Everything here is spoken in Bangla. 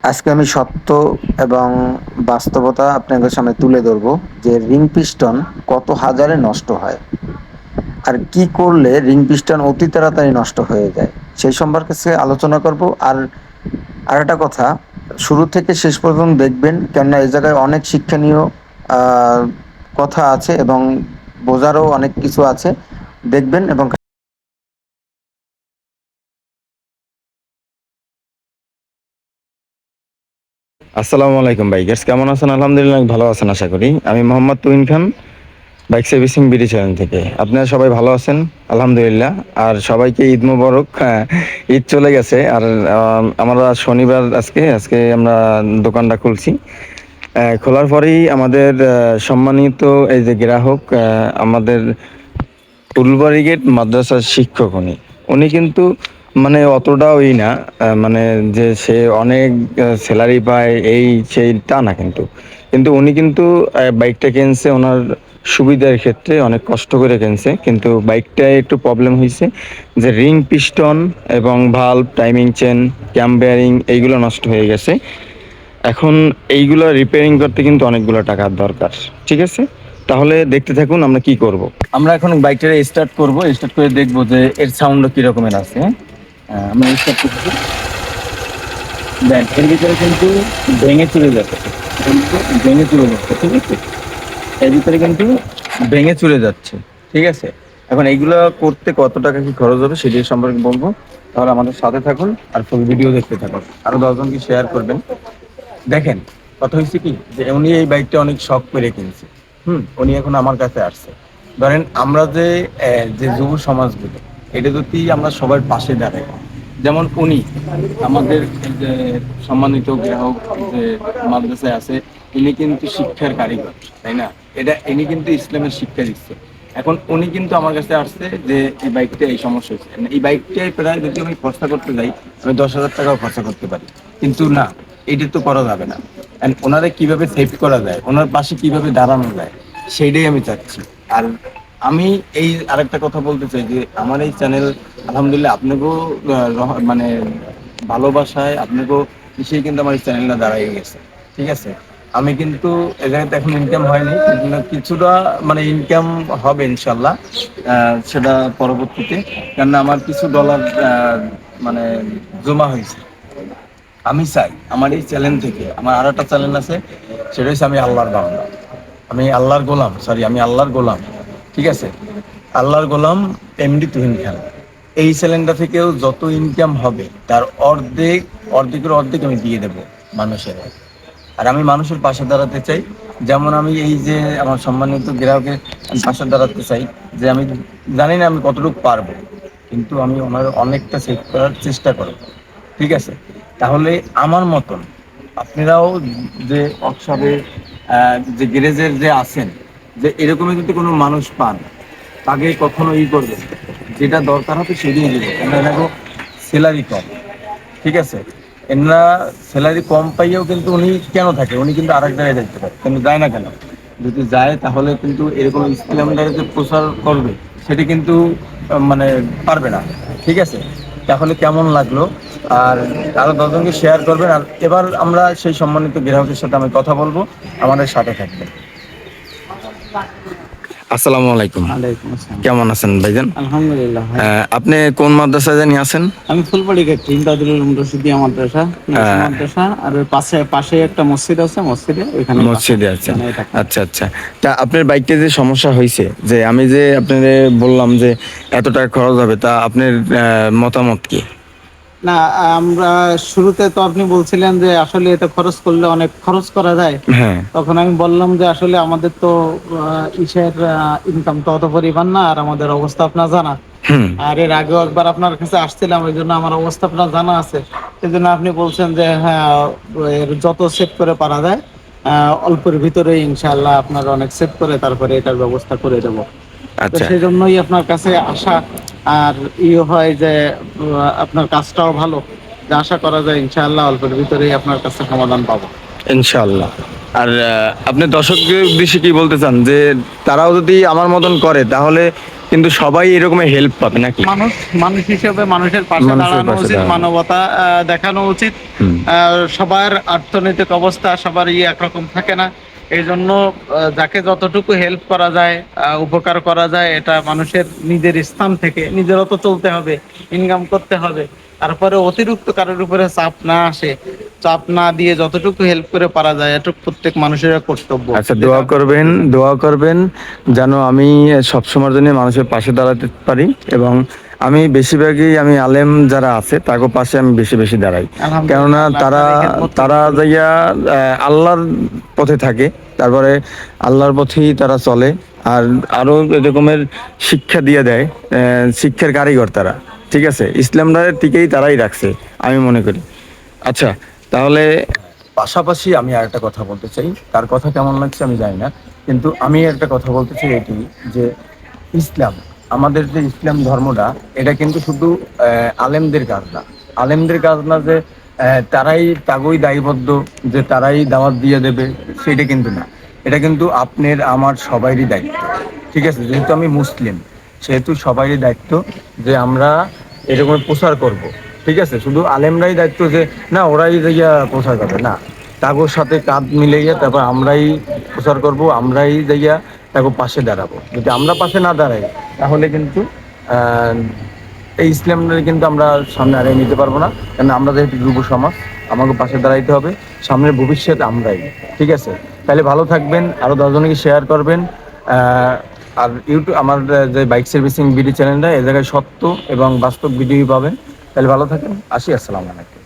আজকে আমি সত্য এবং বাস্তবতা আপনাদের সামনে তুলে ধরবো যে রিং পিস্টন কত হাজারে নষ্ট হয় আর কি করলে রিং পিস্টন অতি তাড়াতাড়ি নষ্ট হয়ে যায়, সেই সম্পর্কে আলোচনা করব। আর আর একটা কথা, শুরু থেকে শেষ পর্যন্ত দেখবেন, কেননা এই জায়গায় অনেক শিক্ষণীয় কথা আছে এবং বোঝারও অনেক কিছু আছে। দেখবেন এবং আসসালামু আলাইকুম বাইকার্স কেমন আছেন? আলহামদুলিল্লাহ ভালো আছেন আশা করি। আমি Mohammad Tuhin Khan bike servicing BD channel থেকে। আপনারা সবাই ভালো আছেন? আলহামদুলিল্লাহ। আর সবাইকে ঈদ মোবারক। হ্যাঁ, ঈদ চলে গেছে। আর আম, আমরা শনিবার আজকে আজকে আমরা দোকানটা খুলছি। খোলার পরেই আমাদের সম্মানিত এই যে গ্রাহক আমাদের ফুলবাড়ি গেট মাদ্রাসার শিক্ষক উনি। উনি কিন্তু মানে অতটাও ওই না মানে যে সে অনেক স্যালারি পায়, এই সেই তা না কিন্তু। কিন্তু উনি কিন্তু বাইকটা কিনছে, ওনার সুবিধার ক্ষেত্রে অনেক কষ্ট করে কিনছে। কিন্তু বাইকটায় একটু প্রবলেম হয়েছে যে রিং পিস্টন এবং valve timing chain cam bearing এইগুলো নষ্ট হয়ে গেছে। এখন এইগুলো রিপেয়ারিং করতে কিন্তু অনেকগুলো টাকার দরকার, ঠিক আছে? তাহলে দেখতে থাকুন আমরা কি করব। আমরা এখন বাইকটা স্টার্ট করব স্টার্ট করে দেখব যে এর সাউন্ডটা কি রকমের আছে। হ্যাঁ? আমরা স্টার্ট করছি। দেন এর ভিতরে কিন্তু ভেঙে চলে যাচ্ছে। কিন্তু ভেঙে চলে যাচ্ছে, ঠিক আছে? এর ভিতরে কিন্তু ভেঙে চলে যাচ্ছে, ঠিক আছে? এখন এইগুলো করতে কত টাকা কি খরচ হবে সেটি সম্পর্কে বলব। তাহলে আমাদের সাথে থাকুন আর ফুল ভিডিও দেখতে থাকুন। আরও দশজনকে শেয়ার করবেন। দেখেন, কথা হয়েছে কি? যে উনি এই বাইকটা অনেক শখ করে কিনছে। হুম, উনি এখন আমার কাছে আসছে। ধরেন আমরা যে যে যুব সমাজগুলো এটা যদি আমরা সবার পাশে দাঁড়াই। যেমন উনি, আমাদের যে সম্মানিত গ্রাহক যে মাদ্রাসায় আছে, ইনি কিন্তু শিক্ষার কারিগর, তাই না? এটা ইনি কিন্তু ইসলামের শিক্ষা দিচ্ছে। এখন উনি কিন্তু আমার কাছে আসছে যে এই বাইকটা এই সমস্যা হচ্ছে এই বাইকটাই প্রায় যদি আমি খরচা করতে যাই, আমি দশ হাজার টাকাও খরচা করতে পারি। কিন্তু না, এটা তো করা যাবে না। And ওনারে কীভাবে সেভ করা যায়, ওনার পাশে কীভাবে দাঁড়ানো যায়, সেইটাই আমি চাচ্ছি। আর আমি এই আরেকটা কথা বলতে চাই যে, আমার এই চ্যানেল আলহামদুলিল্লাহ, আপনাকেও মানে ভালোবাসায় আপনাকেও কিসেই কিন্তু আমার চ্যানেলটা দাঁড়াই গেছে, ঠিক আছে? আমি কিন্তু এ জায়গাতে এখন ইনকাম হয়নি কিছুটা মানে ইনকাম হবে ইনশাল্লাহ সেটা পরবর্তীতে, কেননা আমার কিছু ডলার মানে জমা হয়েছে। আমি চাই, আমার এই চ্যানেল থেকে, আমার আর একটা চ্যানেল আছে, সেটা হচ্ছে আমি আল্লাহর বান্দা। আমি আল্লাহর গোলাম সরি আমি আল্লাহর গোলাম, ঠিক আছে? আল্লাহর গোলাম এমডি তুহিন খান। এই চ্যানেলটা থেকেও যত ইনকাম হবে, তার অর্ধেক, অর্ধেকের অর্ধেক আমি দিয়ে দেব মানুষের। আর আমি মানুষের পাশে দাঁড়াতে চাই। যেমন আমি এই যে আমার সম্মানিত গ্রাহকের পাশে দাঁড়াতে চাই, যে আমি জানি না আমি কতটুকু পারব, কিন্তু আমি ওনার অনেকটা সেভ করার চেষ্টা করব। ঠিক আছে? তাহলে আমার মতন আপনারাও যে ওয়ার্কশপে যে গ্যারেজের যে আছেন, যে এরকমই যদি কোনো মানুষ পান, তাকে কখনো ই করবে যেটা দরকার হবে সেটাই দেবে। কেন দেখো স্যালারি কম, ঠিক আছে? এনারা স্যালারি কম পাইয়েও কিন্তু উনি কেন থাকে? উনি কিন্তু আরেক জায়গায় যাইতে পারে কিন্তু যায় না কেন? যদি যায় তাহলে কিন্তু এরকম ইসলামটা যে প্রচার করবে, সেটি কিন্তু মানে পারবে না, ঠিক আছে? তাহলে কেমন লাগল? আর আরও দশজনকে শেয়ার করবেন, আর এবার আমরা সেই সম্মানিত গ্রাহকের সাথে আমি কথা বলব, আমাদের সাথে থাকবেন। আসসালামু আলাইকুম। কেমন আছেন ভাইজান? আলহামদুলিল্লাহ আপনি কোন মাদ্রাসায় জানি আছেন? আমি ফুলবাড়ি গেছি ইমদাদুল রশিদিয়া মাদ্রাসা। মাদ্রাসা আর পাশে পাশে একটা মসজিদ আছে মসজিদে ওইখানে মসজিদে থাকি। আচ্ছা আচ্ছা। তা আপনার বাইকটা যে সমস্যা হয়েছে যে আমি যে আপনাদের বললাম যে এত টাকা খরচ হবে তা আপনার মতামত কি? না আমরা শুরুতে তো আপনি বলছিলেন যে আসলে এটা খরচ করলে অনেক খরচ করা যায়। হ্যাঁ। তখন আমি বললাম যে আসলে আমাদের তো ইসের ইনকাম তো অত পরিমাণ না আর আমাদের অবস্থা আপনার জানা। আর এর আগেও একবার আপনার কাছে আসছিলাম ওই জন্য আমার অবস্থা আপনার জানা আছে। এই জন্য আপনি বলছেন যে হ্যাঁ এর যত সেভ করে পারা যায় অল্পের ভিতরে ইনশাল্লাহ আপনার অনেক সেভ করে তারপরে এটার ব্যবস্থা করে দেবো। আচ্ছা। সেই জন্যই আপনার কাছে আসা আর ইয়ে হয় যে আপনার কাজটাও ভালো। যে আশা করা যায় ইনশাআল্লাহ অল্পের ভিতরেই আপনার কাছে সমাধান পাবো। ইনশাআল্লাহ। আর আপনি দর্শকদের উদ্দেশ্যে কি বলতে চান? যে তারাও যদি আমার মতন করে তাহলে কিন্তু সবাই এরকম হেল্প পাবে নাকি? মানুষ মানুষ হিসেবে মানুষের পাশে দাঁড়ানো উচিত মানবতা দেখানো উচিত। সবার অর্থনৈতিক অবস্থা সবার ইয়ে একরকম থাকে না। এই জন্য যাকে যতটুকু হেল্প করা যায় উপকার করা যায়, এটা মানুষের নিজের স্থান থেকে নিজের তো চলতে হবে ইনকাম করতে হবে। তারপরে অতিরিক্ত কারোর উপরে চাপ না আসে। চাপ না দিয়ে যতটুকু হেল্প করে পারা যায়, এটুকু প্রত্যেক মানুষের কর্তব্য। আচ্ছা দোয়া করবেন দোয়া করবেন, যেন আমি সবসময়ের জন্য মানুষের পাশে দাঁড়াতে পারি এবং আমি বেশিরভাগই আমি আলেম যারা আছে তাকে পাশে আমি বেশি বেশি দাঁড়াই। কেননা তারা তারা যাইয়া আল্লাহর পথে থাকে তারপরে আল্লাহর পথেই তারা চলে আর আরও এরকমের শিক্ষা দিয়ে দেয় শিক্ষার কারিগর তারা ঠিক আছে? ইসলামরা টিকেই তারাই রাখছে আমি মনে করি। আচ্ছা তাহলে পাশাপাশি আমি আর একটা কথা বলতে চাই তার কথা কেমন লাগছে আমি জানি না কিন্তু আমি একটা কথা বলতে চাই এটি যে ইসলাম আমাদের যে ইসলাম ধর্মটা, এটা কিন্তু শুধু আলেমদের কাজ না। আলেমদের কাজ না যে তারাই তাগই দায়বদ্ধ, যে তারাই দাওয়াত দিয়ে দেবে, সেটা কিন্তু না। এটা কিন্তু আপনার, আমার সবারই দায়িত্ব। ঠিক আছে? যেহেতু আমি মুসলিম, সেহেতু সবারই দায়িত্ব যে আমরা এরকম প্রচার করব। ঠিক আছে? শুধু আলেমরাই দায়িত্ব যে, না, ওরাই যাইয়া প্রচার করবে। না। তাগোর সাথে কাঁধ মিলাইয়া তারপর আমরাই প্রচার করব, আমরাই যাইয়া তাকে পাশে দাঁড়াবো। যদি আমরা পাশে না দাঁড়াই, তাহলে কিন্তু এই ইসলামটা কিন্তু আমরা সামনে আগে নিতে পারব না। কারণ আমরা যেহেতু যুব সমাজ, আমাকে পাশে দাঁড়াইতে হবে। সামনের ভবিষ্যৎ আমরাই, ঠিক আছে? তাহলে ভালো থাকবেন আরও দশজনকে শেয়ার করবেন। আর ইউটিউব আমার যে বাইক সার্ভিসিং ভিডিও চ্যানেলটা এ জায়গায় সত্য এবং বাস্তব ভিডিও পাবেন। তাহলে ভালো থাকেন। আসি, আসসালামু আলাইকুম।